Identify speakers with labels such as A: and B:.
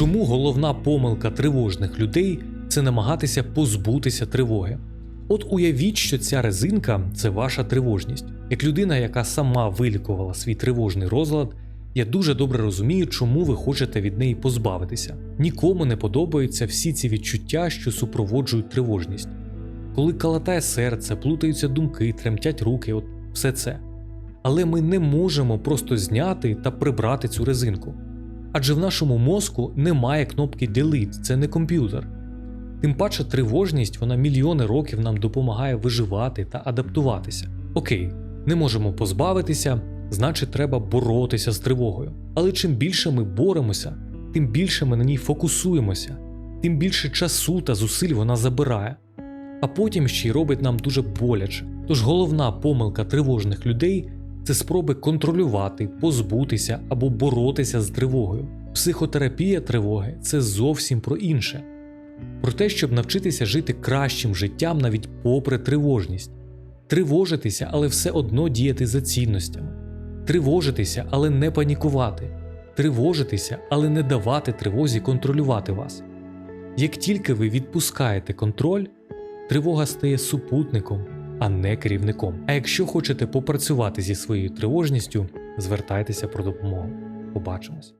A: Чому головна помилка тривожних людей це намагатися позбутися тривоги? От уявіть, що ця резинка це ваша тривожність. Як людина, яка сама вилікувала свій тривожний розлад, я дуже добре розумію, чому ви хочете від неї позбавитися. Нікому не подобаються всі ці відчуття, що супроводжують тривожність. Коли калатає серце, плутаються думки, тремтять руки, от все це. Але ми не можемо просто зняти та прибрати цю резинку. Адже в нашому мозку немає кнопки Delete, це не комп'ютер. Тим паче тривожність вона мільйони років нам допомагає виживати та адаптуватися. Окей, не можемо позбавитися, значить треба боротися з тривогою. Але чим більше ми боремося, тим більше ми на ній фокусуємося, тим більше часу та зусиль вона забирає. А потім ще й робить нам дуже боляче. Тож головна помилка тривожних людей це спроби контролювати, позбутися або боротися з тривогою. Психотерапія тривоги це зовсім про інше. Про те, щоб навчитися жити кращим життям навіть попри тривожність, тривожитися, але все одно діяти за цінностями, тривожитися, але не панікувати, тривожитися, але не давати тривозі контролювати вас. Як тільки ви відпускаєте контроль, тривога стає супутником, а не керівником. А якщо хочете попрацювати зі своєю тривожністю, звертайтеся про допомогу. Побачимось.